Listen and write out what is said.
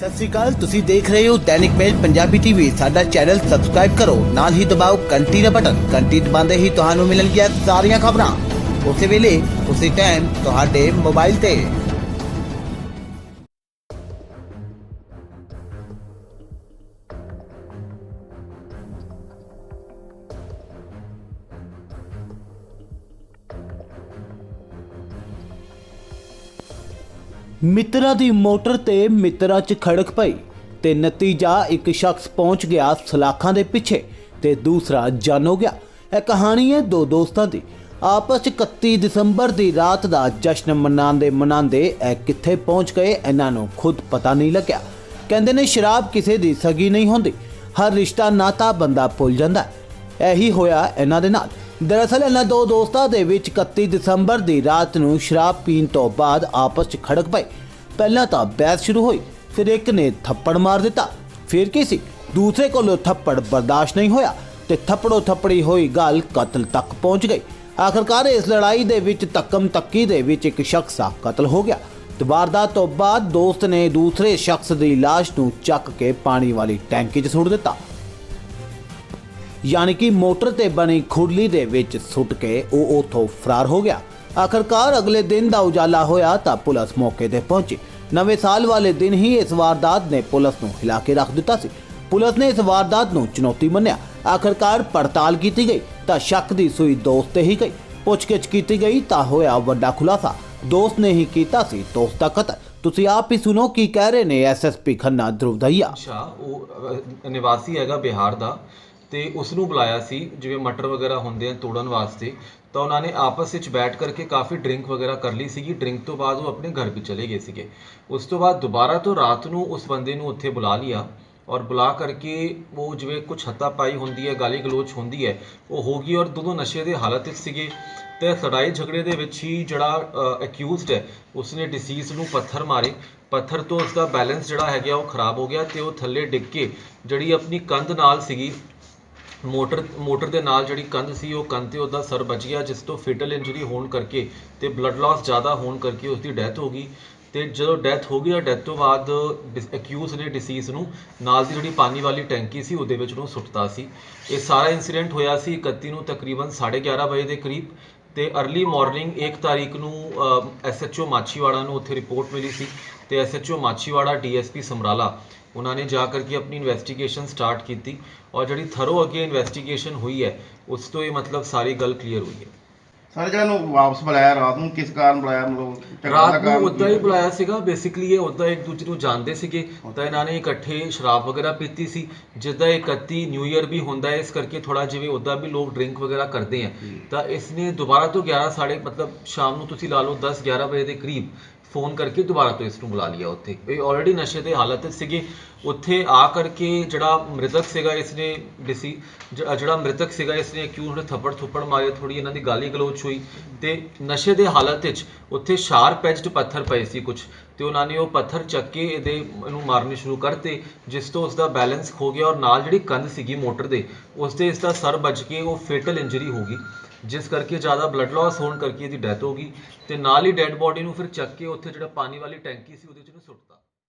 ਸਤਿ ਸ਼੍ਰੀ ਅਕਾਲ, ਤੁਸੀਂ ਦੇਖ ਰਹੇ ਹੋ ਦੈਨਿਕ ਮੇਲ ਪੰਜਾਬੀ ਟੀਵੀ ਸਾਡਾ ਚੈਨਲ ਸਬਸਕ੍ਰਾਈਬ ਕਰੋ, ਨਾਲ ਹੀ ਦਬਾਓ ਘੰਟੀ ਦਾ ਬਟਨ। ਘੰਟੀ ਦਬਾਉਂਦੇ ਹੀ ਤੁਹਾਨੂੰ ਮਿਲਣਗੀਆਂ ਸਾਰੀਆਂ ਖਬਰਾਂ। ਉਸੇ ਵੇਲੇ, ਉਸੇ ਟਾਈਮ ਤੁਹਾਡੇ ਮੋਬਾਈਲ ਤੇ। ਮਿੱਤਰਾਂ ਦੀ ਮੋਟਰ ਤੇ ਮਿੱਤਰਾਂ 'ਚ ਖੜਕ ਪਈ ਤੇ ਨਤੀਜਾ ਇੱਕ ਸ਼ਖਸ ਪਹੁੰਚ ਗਿਆ ਸਲਾਖਾਂ ਦੇ ਪਿੱਛੇ ਤੇ ਦੂਸਰਾ ਜਾਨ ਹੋ ਗਿਆ। ਇਹ ਕਹਾਣੀ ਹੈ ਦੋ ਦੋਸਤਾਂ ਦੀ। ਆਪਸ 'ਚ 31 ਦਸੰਬਰ ਦੀ ਰਾਤ ਦਾ ਜਸ਼ਨ ਮਨਾਉਂਦੇ ਮਨਾਉਂਦੇ ਇਹ ਕਿੱਥੇ ਪਹੁੰਚ ਗਏ ਇਹਨਾਂ ਨੂੰ ਖੁਦ ਪਤਾ ਨਹੀਂ ਲੱਗਿਆ। ਕਹਿੰਦੇ ਨੇ ਸ਼ਰਾਬ ਕਿਸੇ ਦੀ ਸਗੀ ਨਹੀਂ ਹੁੰਦੀ। ਹਰ ਰਿਸ਼ਤਾ ਨਾਤਾ ਬੰਦਾ ਭੁੱਲ ਜਾਂਦਾ। ਇਹੀ ਹੋਇਆ ਇਹਨਾਂ ਦੇ ਨਾਲ। ਦਰਅਸਲ ਇਹਨਾਂ ਦੋ ਦੋਸਤਾਂ ਦੇ ਵਿੱਚ 31 ਦਸੰਬਰ ਦੀ ਰਾਤ ਨੂੰ ਸ਼ਰਾਬ ਪੀਣ ਤੋਂ ਬਾਅਦ ਆਪਸ 'ਚ ਖੜਕ ਪਏ। ਪਹਿਲਾਂ ਤਾਂ ਬਹਿਸ ਸ਼ੁਰੂ ਹੋਈ, ਫਿਰ ਇੱਕ ਨੇ ਥੱਪੜ ਮਾਰ ਦਿੱਤਾ। ਫਿਰ ਕੀ ਸੀ? ਦੂਸਰੇ ਕੋਲੋਂ ਥੱਪੜ ਬਰਦਾਸ਼ਤ ਨਹੀਂ ਹੋਇਆ ਤੇ ਥੱਪੜੋ ਥੱਪੜੀ ਹੋਈ ਗੱਲ ਕਤਲ ਤੱਕ ਪਹੁੰਚ ਗਈ। ਆਖਰਕਾਰ ਇਸ ਲੜਾਈ ਦੇ ਵਿੱਚ ਤੱਕਮ ਤੱਕੀ ਦੇ ਵਿੱਚ ਇੱਕ ਸ਼ਖਸ ਦਾ ਕਤਲ ਹੋ ਗਿਆ। ਤੇ ਵਾਰਦਾਤ ਤੋਂ ਬਾਅਦ ਦੋਸਤ ਨੇ ਦੂਸਰੇ ਸ਼ਖਸ ਦੀ ਲਾਸ਼ ਨੂੰ ਚੱਕ ਕੇ ਪਾਣੀ ਵਾਲੀ ਟੈਂਕੀ 'ਚ ਸੁੱਟ ਦਿੱਤਾ। ਯਾਨੀ ਕਿ ਮੋਟਰ ਤੇ ਬਣੀ ਖੁਰਲੀ ਦੇ ਵਿੱਚ ਸੁੱਟ ਕੇ ਉਹ ਉਥੋਂ ਫਰਾਰ ਹੋ ਗਿਆ। ਆਖਰਕਾਰ ਅਗਲੇ ਦਿਨ ਦਾ ਉਜਾਲਾ ਹੋਇਆ ਤਾਂ ਪੁਲਿਸ ਮੌਕੇ ਤੇ ਪਹੁੰਚੀ। ਨਵੇਂ ਸਾਲ ਵਾਲੇ ਦਿਨ ਹੀ ਇਸ ਵਾਰਦਾਤ ਨੇ ਪੁਲਿਸ ਨੂੰ ਹਿਲਾ ਕੇ ਰੱਖ ਦਿੱਤਾ ਸੀ। ਪੁਲਿਸ ਨੇ ਇਸ ਵਾਰਦਾਤ ਨੂੰ ਚੁਣੌਤੀ ਮੰਨਿਆ। ਆਖਰਕਾਰ ਪੜਤਾਲ ਕੀਤੀ ਗਈ ਤਾਂ ਸ਼ੱਕ ਦੀ ਸੂਈ ਦੋਸਤ ਤੇ ਹੀ ਗਈ। ਪੁੱਛਗਿੱਛ ਕੀਤੀ ਗਈ ਤਾਂ ਹੋਇਆ ਵੱਡਾ ਖੁਲਾਸਾ। ਦੋਸਤ ਨੇ ਹੀ ਕੀਤਾ ਸੀ ਦੋਸਤ ਦਾ ਕਤਲ। ਤੁਸੀਂ ਆਪ ਹੀ ਸੁਣੋ ਕੀ ਕਹਿ ਰਹੇ ਨੇ ਐਸਐਸਪੀ ਖੰਨਾ ਧਰੁਵ ਦਹੀਆ। ਸ਼ਾਹ ਉਹ ਨਿਵਾਸੀ ਹੈਗਾ ਬਿਹਾਰ ਦਾ। ਤੇ ਉਸ ਨੂੰ ਬੁਲਾਇਆ ਸੀ, ਜਿਵੇਂ ਮਟਰ ਵਗੈਰਾ ਹੁੰਦੇ ਆ ਤੋੜਨ ਵਾਸਤੇ, ਤਾਂ ਉਹਨਾਂ ਨੇ ਆਪਸ ਵਿੱਚ ਬੈਠ ਕਰਕੇ ਕਾਫੀ ਡਰਿੰਕ ਵਗੈਰਾ ਕਰ ਲਈ ਸੀਗੀ। ਡਰਿੰਕ ਤੋਂ ਬਾਅਦ ਉਹ ਆਪਣੇ ਘਰ ਵੀ ਚਲੇ ਗਏ ਸੀਗੇ। ਉਸ ਤੋਂ ਬਾਅਦ ਦੁਬਾਰਾ ਤੋਂ ਰਾਤ ਨੂੰ ਉਸ ਬੰਦੇ ਨੂੰ ਉੱਥੇ ਬੁਲਾ ਲਿਆ ਔਰ ਬੁਲਾ ਕਰਕੇ ਉਹ ਜਿਵੇਂ ਕੁਝ ਹੱਤਾ ਪਾਈ ਹੁੰਦੀ ਹੈ, ਗਾਲੀ ਗਲੋਚ ਹੁੰਦੀ ਹੈ, ਉਹ ਹੋ ਗਈ ਔਰ ਦੋਨੋਂ ਨਸ਼ੇ ਦੇ ਹਾਲਤ ਵਿੱਚ ਸੀਗੇ। ਤੇ ਲੜਾਈ ਝਗੜੇ ਦੇ ਵਿੱਚ ਹੀ ਜਿਹੜਾ ਅਕਿਊਜ਼ਡ ਹੈ, ਉਸਨੇ ਡਿਸੀਜ਼ ਨੂੰ ਪੱਥਰ ਮਾਰੇ। ਪੱਥਰ ਤੋਂ ਉਸਦਾ ਬੈਲੈਂਸ ਜਿਹੜਾ ਹੈਗਾ ਉਹ ਖਰਾਬ ਹੋ ਗਿਆ ਤੇ ਉਹ ਥੱਲੇ ਡਿੱਗ ਕੇ ਜਿਹੜੀ ਆਪਣੀ ਕੰਧ ਨਾਲ ਸੀਗੀ ਮੋਟਰ ਮੋਟਰ ਦੇ ਨਾਲ ਜਿਹੜੀ ਕੰਧ ਸੀ, ਉਹ ਕੰਧ ਤੇ ਉਹਦਾ ਸਰ ਬਚ ਗਿਆ, ਜਿਸ ਤੋਂ ਫੇਟਲ ਇੰਜਰੀ ਹੋਣ ਕਰਕੇ ਤੇ ਬਲੱਡ ਲਾਸ ਜ਼ਿਆਦਾ ਹੋਣ ਕਰਕੇ ਉਸ ਦੀ ਡੈਥ ਹੋ ਗਈ। ਤੇ ਜਦੋਂ ਡੈਥ ਹੋ ਗਈ ਤਾਂ ਡੈਥ ਤੋਂ ਬਾਅਦ ਅਕਿਊਜ਼ ਨੇ ਡਿਸੀਜ਼ ਨੂੰ ਨਾਲ ਦੀ ਜਿਹੜੀ ਪਾਣੀ ਵਾਲੀ ਟੈਂਕੀ ਸੀ, ਉਹਦੇ ਵਿੱਚ ਉਹਨੂੰ ਸੁੱਟਤਾ ਸੀ। ਇਹ ਸਾਰਾ ਇਨਸੀਡੈਂਟ ਹੋਇਆ ਸੀ 31 ਨੂੰ ਤਕਰੀਬਨ 11:30 ਵਜੇ ਦੇ ਕਰੀਬ। ਤੇ ਅਰਲੀ ਮਾਰਨਿੰਗ 1 ਤਾਰੀਖ ਨੂੰ ਐਸਐਚਓ ਮਾਛੀਵਾੜਾ ਨੂੰ ਉੱਥੇ ਰਿਪੋਰਟ ਮਿਲੀ ਸੀ ਤੇ ਐਸਐਚਓ ਮਾਛੀਵਾੜਾ ਡੀਐਸਪੀ ਸਮਰਾਲਾ, ਉਹਨਾਂ ਨੇ ਜਾ ਕਰਕੇ ਆਪਣੀ ਇਨਵੈਸਟੀਗੇਸ਼ਨ ਸਟਾਰਟ ਕੀਤੀ ਔਰ ਜਿਹੜੀ ਥਰੋ ਅੱਗੇ ਇਨਵੈਸਟੀਗੇਸ਼ਨ ਹੋਈ ਹੈ, ਉਸ ਤੋਂ ਇਹ ਮਤਲਬ ਸਾਰੀ ਗੱਲ ਕਲੀਅਰ ਹੋਈ ਹੈ। ਸਾਰੇ ਜਗ੍ਹਾ ਨੂੰ ਵਾਪਸ ਬੁਲਾਇਆ ਰਾਤ ਨੂੰ ਕਿਸ ਕਾਰਨ ਬੁਲਾਇਆ ਮਤਲਬ ਝਗੜਾ ਦਾ ਰਾਤ ਨੂੰ ਕਾਰਨ ਉਦਾਂ ਹੀ ਬੁਲਾਇਆ ਸੀਗਾ ਬੇਸਿਕਲੀ ਇਹ ਉਦਾਂ ਇੱਕ ਦੂਜੇ ਨੂੰ ਜਾਣਦੇ ਸੀਗੇ। ਤਾਂ ਇਹਨਾਂ ਨੇ ਇਕੱਠੇ ਸ਼ਰਾਬ ਵਗੈਰਾ ਪੀਤੀ ਸੀ। ਜਿੱਦਾਂ 31 ਨਿਊ ਇਅਰ ਵੀ ਹੁੰਦਾ ਹੈ ਇਸ ਕਰਕੇ ਥੋੜਾ ਜਿਵੇਂ ਉਦਾਂ ਵੀ ਲੋਕ ਡਰਿੰਕ ਵਗੈਰਾ ਕਰਦੇ ਆ। ਤਾਂ ਇਸ ਨੇ ਦੁਬਾਰਾ ਤੋਂ 11 ਸਾਢੇ ਮਤਲਬ ਸ਼ਾਮ ਨੂੰ ਤੁਸੀਂ ਲਾ ਲਓ 10 11 ਵਜੇ ਦੇ ਕਰੀਬ ਫੋਨ ਕਰਕੇ ਦੁਬਾਰਾ ਤੋਂ ਇਸ ਨੂੰ ਬੁਲਾ ਲਿਆ ਉੱਥੇ। ਇਹ ਆਲਰੇਡੀ ਨਸ਼ੇ ਦੇ ਹਾਲਤ ਵਿੱਚ ਸੀਗੇ। ਉੱਥੇ ਆ ਕਰਕੇ ਜਿਹੜਾ ਮ੍ਰਿਤਕ ਸੀਗਾ ਇਸ ਨੇ ਡਿਸੀ ਜਿਹੜਾ ਮ੍ਰਿਤਕ ਸੀਗਾ ਇਸ ਨੇ ਕਿਉਂ ਉਹਨੇ ਥੱਪੜ ਥੁੱਪੜ ਮਾਰੇ ਥੋੜੀ ਇਹਨਾਂ ਦੀ ਗਾਲੀ ਗਲੋਚ ਹੋਈ। ਤੇ ਨਸ਼ੇ ਦੇ ਹਾਲਤ ਵਿੱਚ ਉੱਥੇ ਸ਼ਾਰਪ ਐਜਡ ਪੱਥਰ ਪਏ ਸੀ ਕੁਝ ਤੇ ਉਹਨਾਂ ਨੇ ਉਹ ਪੱਥਰ ਚੱਕ ਕੇ ਇਹਦੇ ਨੂੰ ਮਾਰਨੇ ਸ਼ੁਰੂ ਕਰਤੇ, ਜਿਸ ਤੋਂ ਉਸ ਦਾ ਬੈਲੈਂਸ ਖੋ ਗਿਆ ਔਰ ਨਾਲ ਜਿਹੜੀ ਕੰਧ ਸੀਗੀ ਮੋਟਰ ਦੇ ਉਸ ਤੇ ਇਸ ਦਾ ਸਰ ਵੱਜ ਕੇ ਉਹ ਫੇਟਲ ਇੰਜਰੀ ਹੋ ਗਈ। ਜਿਸ ਕਰਕੇ ਜ਼ਿਆਦਾ ਬਲੱਡ ਲਾਸ ਹੋਣ ਕਰਕੇ ਇਹਦੀ ਡੈਥ ਹੋ ਗਈ ਤੇ ਨਾਲ ਹੀ ਡੈੱਡ ਬੋਡੀ ਨੂੰ ਫਿਰ ਚੱਕ ਕੇ ਉੱਥੇ ਜਿਹੜਾ ਪਾਣੀ ਵਾਲੀ ਟੈਂਕੀ ਸੀ ਉਹਦੇ ਚ ਨੂੰ ਸੁੱਟਤਾ।